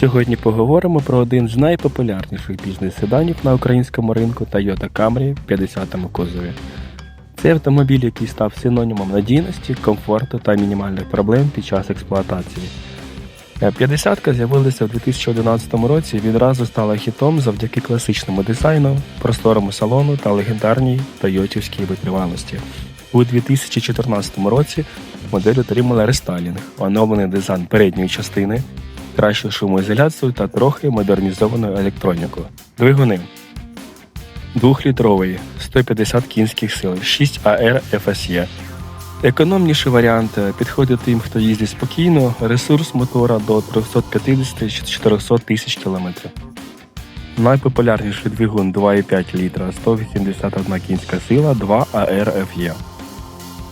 Сьогодні поговоримо про один з найпопулярніших бізнес-седанів на українському ринку Toyota Camry в 50-му кузові. Це автомобіль, який став синонімом надійності, комфорту та мінімальних проблем під час експлуатації. Е, 50-ка з'явилася в 2011 році і відразу стала хітом завдяки класичному дизайну, просторому салону та легендарній тойотівській витривалості. У 2014 році модель отримала рестайлінг, оновлений дизайн передньої частини, кращу шумоізоляцію та трохи модернізовану електроніку. Двигуни двохлітровий, 150 кінських сил, 6 AR FSE. Економніший варіант е, підходить тим, хто їздить спокійно, ресурс мотора до 350-400 тисяч кілометрів. Найпопулярніший двигун 2,5 літра, 181 кінська сила, 2 AR FE.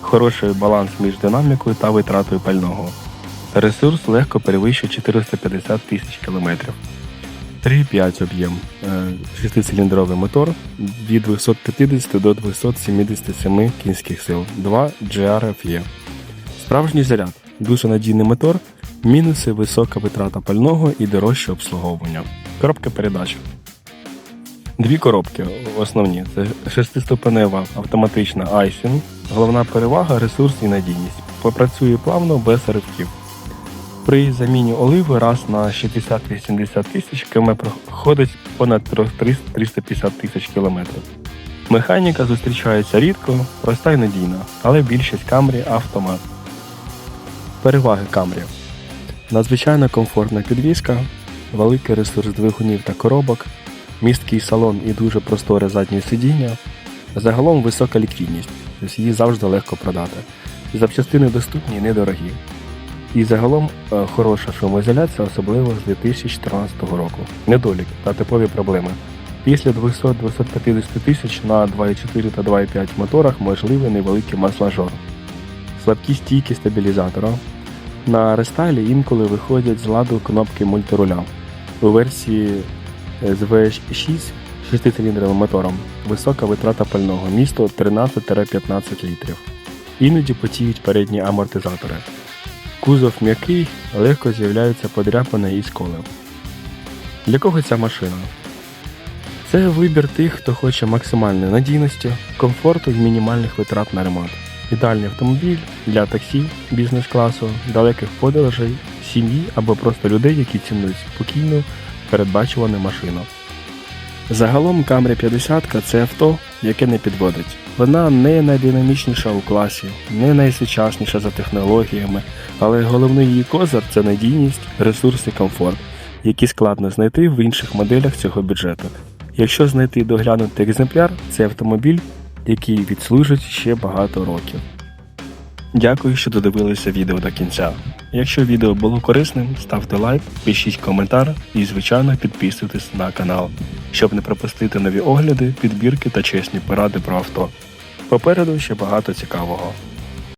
Хороший баланс між динамікою та витратою пального. Ресурс легко перевищує 450 тисяч кілометрів. 3,5 об'єм. Е, Шестициліндровий мотор від 250 до 277 кінських сил. 2 GRFE. Справжній заряд. Дуже надійний мотор. Мінуси висока витрата пального і дорожче обслуговування. Коробка передач. Дві коробки основні. Це шестиступенева автоматична Айсін. Головна перевага ресурс і надійність. Попрацює плавно без ривків. При заміні оливи раз на 60-80 тисяч км проходить понад 300 350 тисяч кілометрів. Механіка зустрічається рідко, проста й надійна, але більшість Камрі автомат. Переваги Камрі. Надзвичайно комфортна підвізка, великий ресурс двигунів та коробок, місткий салон і дуже просторе заднє сидіння. Загалом висока ліквідність, її завжди легко продати. Запчастини доступні і недорогі. І загалом е, хороша шумоізоляція, особливо з 2014 року. Недолік та типові проблеми. Після 200-250 тисяч на 2,4 та 2,5 моторах можливий невеликий мас-мажор. Слабкі стійки стабілізатора. На рестайлі інколи виходять з ладу кнопки мультируля. У версії е, з V6 6-циліндровим мотором висока витрата пального місто 13-15 літрів. Іноді потіють передні амортизатори. Кузов м'який, легко з'являються подряпини і сколи. Для кого ця машина? Це вибір тих, хто хоче максимальної надійності, комфорту і мінімальних витрат на ремонт. Ідеальний автомобіль для таксі, бізнес-класу, далеких подорожей, сім'ї або просто людей, які цінують спокійну, передбачувану машину. Загалом Camry 50 це авто, яке не підводить. Вона не найдинамічніша у класі, не найсучасніша за технологіями, але головний її козир це надійність, ресурс і комфорт, які складно знайти в інших моделях цього бюджету. Якщо знайти доглянутий екземпляр, це автомобіль, який відслужить ще багато років. Дякую, що додивилися відео до кінця. Якщо відео було корисним, ставте лайк, пишіть коментар і, звичайно, підписуйтесь на канал, щоб не пропустити нові огляди, підбірки та чесні поради про авто. Попереду ще багато цікавого.